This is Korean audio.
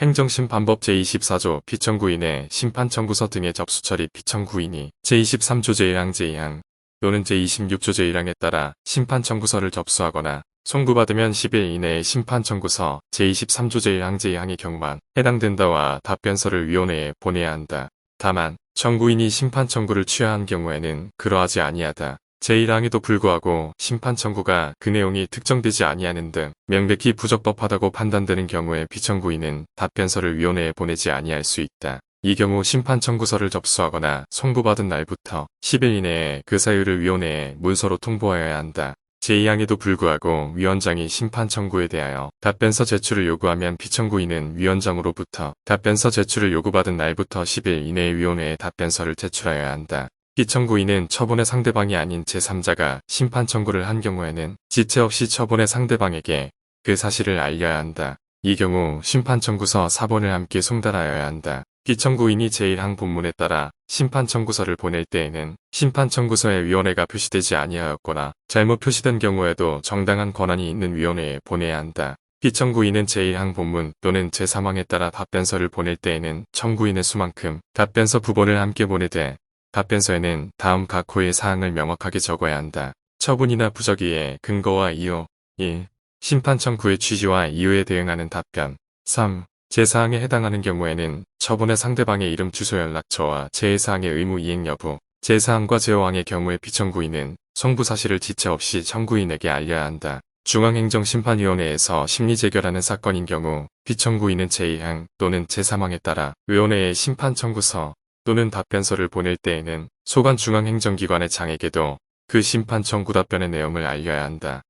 행정심판법 제24조 피청구인의 심판청구서 등의 접수 처리 피청구인이 제23조 제1항 제2항 또는 제26조 제1항에 따라 심판청구서를 접수하거나 송부받으면 10일 이내에 심판청구서 제23조 제1항 제2항의 경우만 해당된다와 답변서를 위원회에 보내야 한다. 다만 청구인이 심판청구를 취하한 경우에는 그러하지 아니하다. 제1항에도 불구하고 심판 청구가 그 내용이 특정되지 아니하는 등 명백히 부적법하다고 판단되는 경우에 피청구인은 답변서를 위원회에 보내지 아니할 수 있다. 이 경우 심판 청구서를 접수하거나 송부받은 날부터 10일 이내에 그 사유를 위원회에 문서로 통보하여야 한다. 제2항에도 불구하고 위원장이 심판 청구에 대하여 답변서 제출을 요구하면 피청구인은 위원장으로부터 답변서 제출을 요구받은 날부터 10일 이내에 위원회에 답변서를 제출하여야 한다. 피청구인은 처분의 상대방이 아닌 제3자가 심판 청구를 한 경우에는 지체 없이 처분의 상대방에게 그 사실을 알려야 한다. 이 경우 심판 청구서 4번을 함께 송달하여야 한다. 피청구인이 제1항 본문에 따라 심판 청구서를 보낼 때에는 심판 청구서에 위원회가 표시되지 아니하였거나 잘못 표시된 경우에도 정당한 권한이 있는 위원회에 보내야 한다. 피청구인은 제1항 본문 또는 제3항에 따라 답변서를 보낼 때에는 청구인의 수만큼 답변서 부본을 함께 보내되 답변서에는 다음 각 호의 사항을 명확하게 적어야 한다. 처분이나 부적의의 근거와 이유 1. 심판 청구의 취지와 이유에 대응하는 답변 3. 제사항에 해당하는 경우에는 처분의 상대방의 이름 주소 연락처와 제사항의 의무 이행 여부 제사항과 제호항의 경우에 피청구인은 성부 사실을 지체 없이 청구인에게 알려야 한다. 중앙행정심판위원회에서 심리재결하는 사건인 경우 피청구인은 제2항 또는 제3항에 따라 위원회에 심판청구서 또는 답변서를 보낼 때에는 소관 중앙행정기관의 장에게도 그 심판 청구 답변의 내용을 알려야 한다.